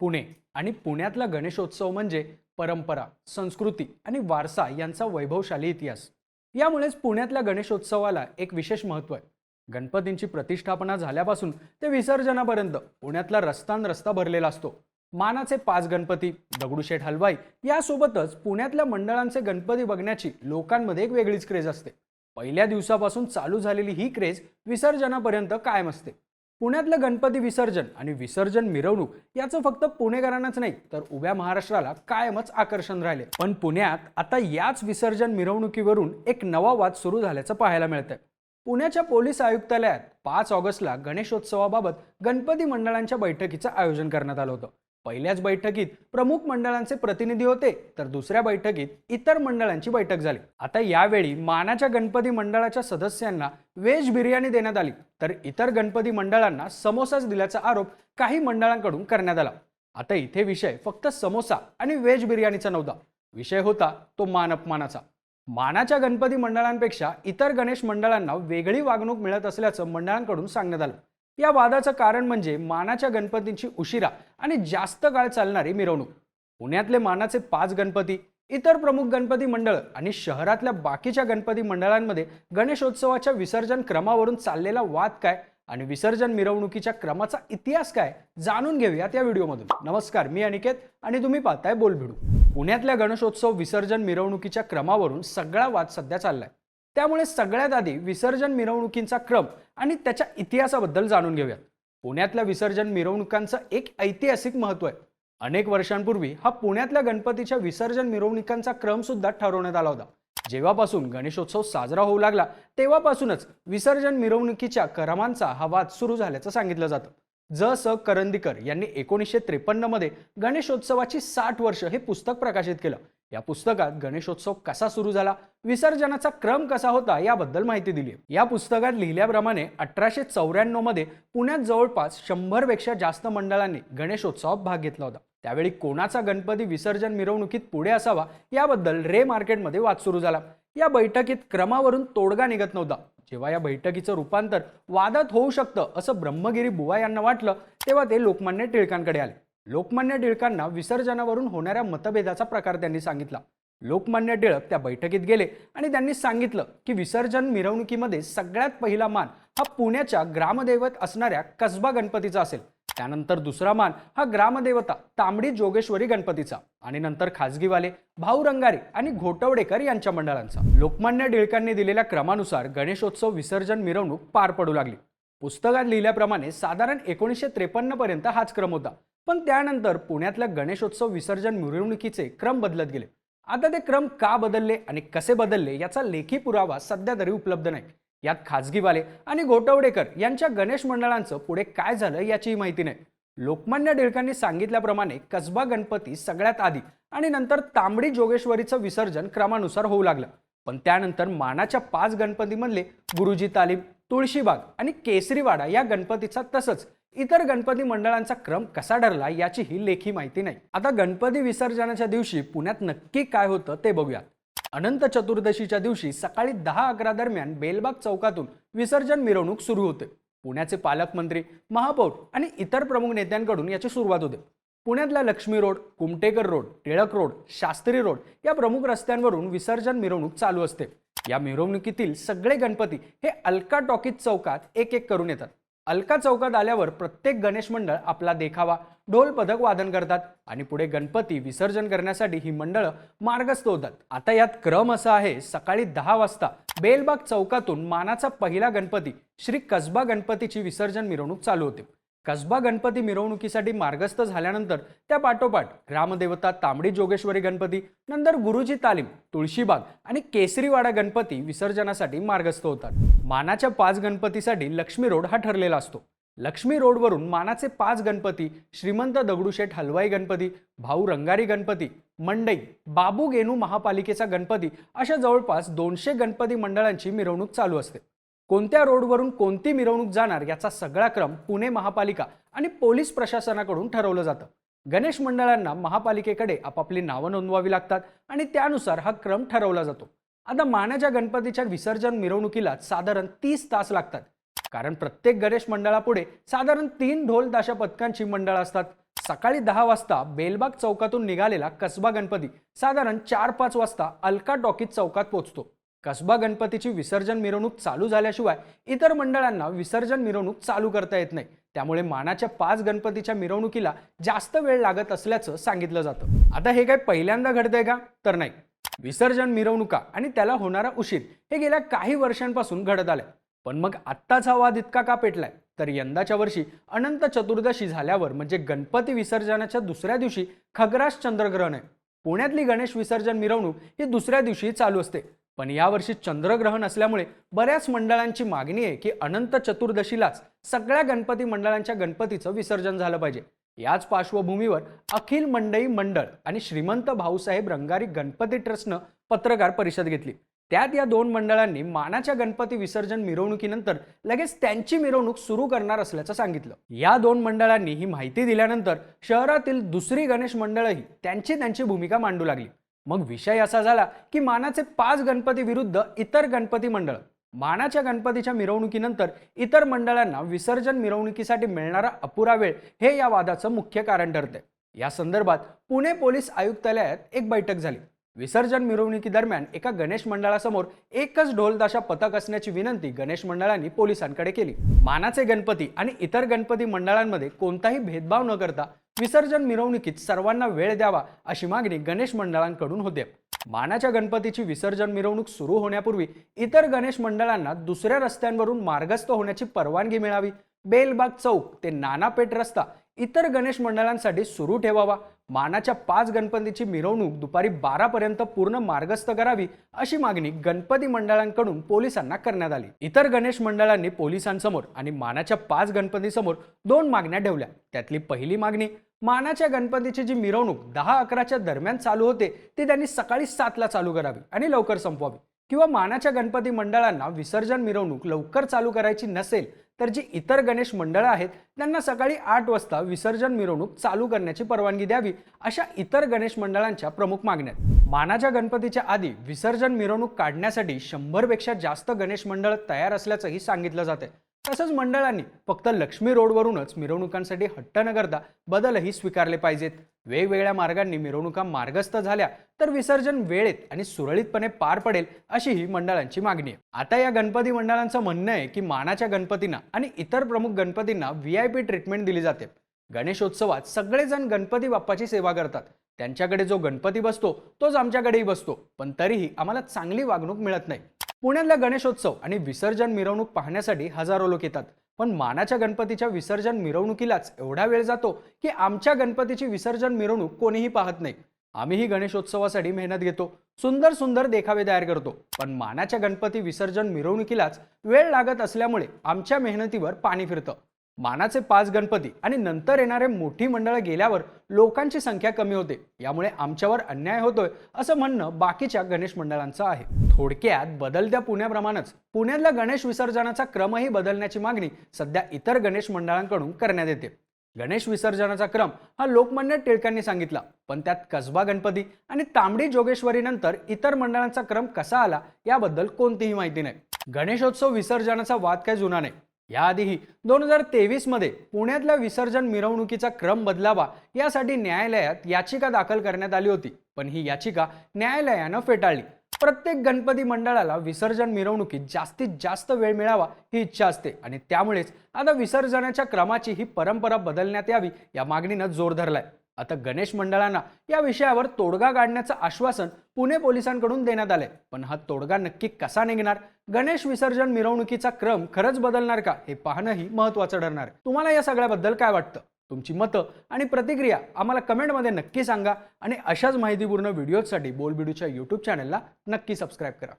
पुणे. आणि पुण्यातला गणेशोत्सव म्हणजे परंपरा संस्कृती आणि वारसा यांचा वैभवशाली इतिहास. यामुळेच पुण्यातल्या गणेशोत्सवाला एक विशेष महत्त्व आहे. गणपतींची प्रतिष्ठापना झाल्यापासून ते विसर्जनापर्यंत पुण्यातला रस्तान रस्ता भरलेला असतो. मानाचे पाच गणपती दगडूशेठ हलवाई यासोबतच पुण्यातल्या मंडळांचे गणपती बघण्याची लोकांमध्ये एक वेगळीच क्रेज असते. पहिल्या दिवसापासून चालू झालेली ही क्रेज विसर्जनापर्यंत कायम असते. पुण्यातलं गणपती विसर्जन आणि विसर्जन मिरवणूक याचं फक्त पुणेकरांनाच नाही तर उभ्या महाराष्ट्राला कायमच आकर्षण राहिले. पण पुण्यात आता याच विसर्जन मिरवणुकीवरून एक नवा वाद सुरू झाल्याचं पाहायला मिळतंय. पुण्याच्या पोलीस आयुक्तालयात पाच ऑगस्टला गणेशोत्सवाबाबत गणपती मंडळांच्या बैठकीचं आयोजन करण्यात आलं होतं. पहिल्याच बैठकीत प्रमुख मंडळांचे प्रतिनिधी होते तर दुसऱ्या बैठकीत इतर मंडळांची बैठक झाली. आता यावेळी मानाच्या गणपती मंडळाच्या सदस्यांना व्हेज बिर्याणी देण्यात आली तर इतर गणपती मंडळांना समोसाच दिल्याचा आरोप काही मंडळांकडून करण्यात आला. आता इथे विषय फक्त समोसा आणि व्हेज बिर्याणीचा नव्हता. विषय होता तो मान अपमानाचा मानाच्या गणपती मंडळांपेक्षा इतर गणेश मंडळांना वेगळी वागणूक मिळत असल्याचं मंडळांकडून सांगण्यात आलं. या वादाचं कारण म्हणजे मानाच्या गणपतींची उशिरा आणि जास्त काळ चालणारी मिरवणूक. पुण्यातले मानाचे पाच गणपती इतर प्रमुख गणपती मंडळ आणि शहरातल्या बाकीच्या गणपती मंडळांमध्ये गणेशोत्सवाच्या विसर्जन क्रमावरून चाललेला वाद काय आणि विसर्जन मिरवणुकीच्या क्रमाचा इतिहास काय जाणून घेऊयात या व्हिडिओमधून. नमस्कार मी अनिकेत आणि तुम्ही पाहताय बोलभिडू. पुण्यातल्या गणेशोत्सव विसर्जन मिरवणुकीच्या क्रमावरून सगळा वाद सध्या चाललाय. त्यामुळे सगळ्यात आधी विसर्जन मिरवणुकींचा क्रम आणि त्याच्या इतिहासाबद्दल जाणून घेऊयात. पुण्यातल्या विसर्जन मिरवणुकांचं एक ऐतिहासिक महत्त्व आहे. अनेक वर्षांपूर्वी हा पुण्यातल्या गणपतीच्या विसर्जन मिरवणुकांचा क्रम सुद्धा ठरवण्यात आला होता. जेव्हापासून गणेशोत्सव साजरा होऊ लागला तेव्हापासूनच विसर्जन मिरवणुकीच्या क्रमांचा हा वाद सुरू झाल्याचं सांगितलं जातं. ज स करंदीकर यांनी एकोणीसशे त्रेपन्नमध्ये गणेशोत्सवाची साठ वर्ष हे पुस्तक प्रकाशित केलं. या पुस्तकात गणेशोत्सव कसा सुरू झाला विसर्जनाचा क्रम कसा होता याबद्दल माहिती दिली आहे. या पुस्तकात लिहिल्याप्रमाणे अठराशे चौऱ्याण्णवमध्ये पुण्यात जवळपास शंभरपेक्षा जास्त मंडळांनी गणेशोत्सवात भाग घेतला होता. त्यावेळी कोणाचा गणपती विसर्जन मिरवणुकीत पुढे असावा याबद्दल रे मार्केटमध्ये वाद सुरू झाला. या बैठकीत क्रमावरून तोडगा निघत नव्हता. जेव्हा या बैठकीचं रूपांतर वादात होऊ शकतं असं ब्रह्मगिरी बुवा यांना वाटलं तेव्हा ते लोकमान्य टिळकांकडे आले. लोकमान्य टिळकांना विसर्जनावरून होणाऱ्या मतभेदाचा प्रकार त्यांनी सांगितला. लोकमान्य टिळक त्या बैठकीत गेले आणि त्यांनी सांगितलं की विसर्जन मिरवणुकीमध्ये सगळ्यात पहिला मान हा पुण्याच्या ग्रामदैवत असणाऱ्या कसबा गणपतीचा असेल. त्यानंतर दुसरा मान हा ग्रामदेवता तांबडी जोगेश्वरी गणपतीचा आणि नंतर खाजगीवाले भाऊ रंगारी आणि घोटवडेकर यांच्या मंडळांचा. लोकमान्य टिळकांनी दिलेल्या क्रमानुसार गणेशोत्सव विसर्जन मिरवणूक पार पडू लागली. पुस्तकात लिहिल्याप्रमाणे साधारण एकोणीसशे त्रेपन्न पर्यंत हाच क्रम होता. पण त्यानंतर पुण्यातल्या गणेशोत्सव विसर्जन मिरवणुकीचे क्रम बदलत गेले. आता ते क्रम का बदलले आणि कसे बदलले याचा लेखी पुरावा सध्या तरी उपलब्ध नाही. यात खाजगीवाले आणि गोटवडेकर यांच्या गणेश मंडळांचं पुढे काय झालं याचीही माहिती नाही. लोकमान्य टिळकांनी सांगितल्याप्रमाणे कसबा गणपती सगळ्यात आधी आणि नंतर तांबडी जोगेश्वरीचं विसर्जन क्रमानुसार होऊ लागलं. पण त्यानंतर मानाच्या पाच गणपतीमधले गुरुजी तालीम तुळशीबाग आणि केसरीवाडा या गणपतीचा तसंच इतर गणपती मंडळांचा क्रम कसा ठरला याची ही लेखी माहिती नाही. आता गणपती विसर्जनाच्या दिवशी पुण्यात नक्की काय होतं ते बघूयात. अनंत चतुर्दशीच्या दिवशी सकाळी दहा अकरा दरम्यान बेलबाग चौकातून विसर्जन मिरवणूक सुरू होते. पुण्याचे पालकमंत्री महापौर आणि इतर प्रमुख नेत्यांकडून याची सुरुवात होते. पुण्यातला Laxmi road Kumthekar road Tilak road Shastri road या प्रमुख रस्त्यांवरून विसर्जन मिरवणूक चालू असते. या मिरवणुकीतील सगळे गणपती हे अलका टॉकीज चौकात एक एक करून येतात. अलका चौकात आल्यावर प्रत्येक गणेश मंडळ आपला देखावा ढोल पदक वादन करतात आणि पुढे गणपती विसर्जन करण्यासाठी ही मंडळं मार्गस्थ होतात आता यात क्रम असा आहे सकाळी दहा वाजता बेलबाग चौकातून मानाचा पहिला गणपती श्री कसबा गणपतीची विसर्जन मिरवणूक चालू होते. कसबा गणपती मिरवणुकीसाठी मार्गस्थ झाल्यानंतर त्या पाठोपाठ ग्रामदेवता तांबडी जोगेश्वरी गणपती नंतर गुरुजी तालीम तुळशीबाग आणि केसरीवाडा गणपती विसर्जनासाठी मार्गस्थ होतात. मानाच्या पाच गणपतीसाठी लक्ष्मी रोड हा ठरलेला असतो. लक्ष्मी रोडवरून मानाचे पाच गणपती श्रीमंत दगडूशेठ हलवाई गणपती भाऊ रंगारी गणपती मंडई बाबू गेनू महापालिकेचा गणपती अशा जवळपास दोनशे गणपती मंडळांची मिरवणूक चालू असते. कोणत्या रोडवरून कोणती मिरवणूक जाणार याचा सगळा क्रम पुणे महापालिका आणि पोलीस प्रशासनाकडून ठरवलं जातं. गणेश मंडळांना महापालिकेकडे आपापली नावं नोंदवावी लागतात आणि त्यानुसार हा क्रम ठरवला जातो. आता मानाच्या गणपतीच्या विसर्जन मिरवणुकीला साधारण तीस तास लागतात. कारण प्रत्येक गणेश मंडळापुढे साधारण तीन ढोल ताशा पथकांची मंडळ असतात. सकाळी दहा वाजता बेलबाग चौकातून निघालेला कसबा गणपती साधारण चार पाच वाजता अलका टॉकीज चौकात पोहोचतो. कसबा गणपतीची विसर्जन मिरवणूक चालू झाल्याशिवाय इतर मंडळांना विसर्जन मिरवणूक चालू करता येत नाही. त्यामुळे मानाच्या पाच गणपतीच्या मिरवणुकीला जास्त वेळ लागत असल्याचं सांगितलं जातं. आता हे काय पहिल्यांदा घडतंय का? तर नाही. विसर्जन मिरवणुका आणि त्याला होणारा उशीर हे गेल्या काही वर्षांपासून घडत आलंय. पण मग आत्ताच हा वाद इतका का पेटलाय? तर यंदाच्या वर्षी अनंत चतुर्दशी झाल्यावर म्हणजे गणपती विसर्जनाच्या दुसऱ्या दिवशी खग्रास चंद्रग्रहण आहे. पुण्यातली गणेश विसर्जन मिरवणूक ही दुसऱ्या दिवशी चालू असते. पण यावर्षी चंद्रग्रहण असल्यामुळे बऱ्याच मंडळांची मागणी आहे की अनंत चतुर्दशीलाच सगळ्या गणपती मंडळांच्या गणपतीचं विसर्जन झालं पाहिजे. याच पार्श्वभूमीवर अखिल मंडई मंडळ आणि श्रीमंत भाऊसाहेब रंगारी गणपती ट्रस्टनं पत्रकार परिषद घेतली. त्यात या दोन मंडळांनी मानाच्या गणपती विसर्जन मिरवणुकीनंतर लगेच त्यांची मिरवणूक सुरू करणार असल्याचं सांगितलं. या दोन मंडळांनी ही माहिती दिल्यानंतर शहरातील दुसरी गणेश मंडळही त्यांची त्यांची भूमिका मांडू लागली. मग विषय असा झाला की मानाचे पाच गणपती विरुद्ध इतर गणपती मंडळ मानाच्या गणपतीच्या मिरवणुकीनंतर इतर मंडळांना विसर्जन मिरवणुकीसाठी मिळणारा अपुरा वेळ हे या वादाचं मुख्य कारण ठरते या संदर्भात पुणे पोलीस आयुक्तालयात एक बैठक झाली. विसर्जन मिरवणुकीदरम्यान एका गणेश मंडळासमोर एकच ढोलदाशा पथक असण्याची विनंती गणेश मंडळांनी पोलिसांकडे केली. मानाचे गणपती आणि इतर गणपती मंडळांमध्ये कोणताही भेदभाव न करता विसर्जन मिरवणुकीत सर्वांना वेळ द्यावा अशी मागणी गणेश मंडळांकडून होते. मानाच्या गणपतीची विसर्जन मिरवणूक सुरू होण्यापूर्वी इतर गणेश मंडळांना दुसऱ्या रस्त्यांवरून मार्गस्थ होण्याची परवानगी मिळावी. बेलबाग चौक ते नानापेठ रस्ता इतर गणेश मंडळांसाठी सुरू ठेवावा. मानाच्या पाच गणपतीची मिरवणूक दुपारी बारापर्यंत पूर्ण मार्गस्थ करावी अशी मागणी गणपती मंडळांकडून पोलिसांना करण्यात आली. इतर गणेश मंडळांनी पोलिसांसमोर आणि मानाच्या पाच गणपतीसमोर दोन मागण्या ठेवल्या. त्यातली पहिली मागणी मानाच्या गणपतीची जी मिरवणूक दहा अकराच्या दरम्यान चालू होते ती त्यांनी सकाळी सातला चालू करावी आणि लवकर संपवावी. किंवा मानाच्या गणपती मंडळांना विसर्जन मिरवणूक लवकर चालू करायची नसेल तर जी इतर गणेश मंडळं आहेत त्यांना सकाळी आठ वाजता विसर्जन मिरवणूक चालू करण्याची परवानगी द्यावी अशा इतर गणेश मंडळांच्या प्रमुख मागण्या मानाच्या गणपतीच्या आधी विसर्जन मिरवणूक काढण्यासाठी शंभरपेक्षा जास्त गणेश मंडळ तयार असल्याचंही सांगितलं जाते तसंच मंडळांनी फक्त लक्ष्मी रोडवरूनच मिरवणुकांसाठी हट्ट न करता बदलही स्वीकारले पाहिजेत. वेगवेगळ्या मार्गांनी मिरवणुका मार्गस्थ झाल्या तर विसर्जन वेळेत आणि सुरळीतपणे पार पडेल अशी ही मंडळांची मागणी आहे. आता या गणपती मंडळांचं म्हणणं आहे की मानाच्या गणपतींना आणि इतर प्रमुख गणपतींना व्ही आय पी ट्रीटमेंट दिली जाते. गणेशोत्सवात सगळेजण गणपती बाप्पाची सेवा करतात. त्यांच्याकडे जो गणपती बसतो तोच आमच्याकडेही बसतो. पण तरीही आम्हाला चांगली वागणूक मिळत नाही. पुण्यातला गणेशोत्सव आणि विसर्जन मिरवणूक पाहण्यासाठी हजारो लोक येतात. पण मानाच्या गणपतीच्या विसर्जन मिरवणुकीलाच एवढा वेळ जातो की आमच्या गणपतीची विसर्जन मिरवणूक कोणीही पाहत नाही. आम्हीही गणेशोत्सवासाठी मेहनत घेतो सुंदर सुंदर देखावे तयार करतो. पण मानाच्या गणपती विसर्जन मिरवणुकीलाच वेळ लागत असल्यामुळे आमच्या मेहनतीवर पाणी फिरतं. मानाचे पाच गणपती आणि नंतर येणारे मोठी मंडळं गेल्यावर लोकांची संख्या कमी होते. यामुळे आमच्यावर अन्याय होतोय असं म्हणणं बाकीच्या गणेश मंडळांचं आहे. थोडक्यात बदलत्या पुण्याप्रमाणेच. पुण्यातल्या गणेश विसर्जनाचा क्रमही बदलण्याची मागणी सध्या इतर गणेश मंडळांकडून करण्यात येते. गणेश विसर्जनाचा क्रम हा लोकमान्य टिळकांनी सांगितला पण त्यात कसबा गणपती आणि तांबडी जोगेश्वरीनंतर इतर मंडळांचा क्रम कसा आला याबद्दल कोणतीही माहिती नाही. गणेशोत्सव विसर्जनाचा वाद काय जुना नाही. याआधीही दोन हजार तेवीसमध्ये पुण्यातल्या विसर्जन मिरवणुकीचा क्रम बदलावा यासाठी न्यायालयात याचिका दाखल करण्यात आली होती. पण ही याचिका न्यायालयानं फेटाळली. प्रत्येक गणपती मंडळाला विसर्जन मिरवणुकीत जास्तीत जास्त वेळ मिळावा ही इच्छा असते आणि त्यामुळेच आता विसर्जनाच्या क्रमाची ही परंपरा बदलण्यात यावी या मागणीनं जोर धरलाय. आता गणेश मंडळांना या विषयावर तोडगा काढण्याचं आश्वासन पुणे पोलिसांकडून देण्यात आलंय. पण हा तोडगा नक्की कसा निघणार? गणेश विसर्जन मिरवणुकीचा क्रम खरंच बदलणार का? हे पाहणंही महत्वाचं ठरणार. आहे तुम्हाला या सगळ्याबद्दल काय वाटतं? तुमची मतं आणि प्रतिक्रिया आम्हाला कमेंटमध्ये नक्की सांगा आणि अशाच माहितीपूर्ण व्हिडिओजसाठी बोलबिडूच्या यूट्यूब चॅनलला नक्की सबस्क्राईब करा.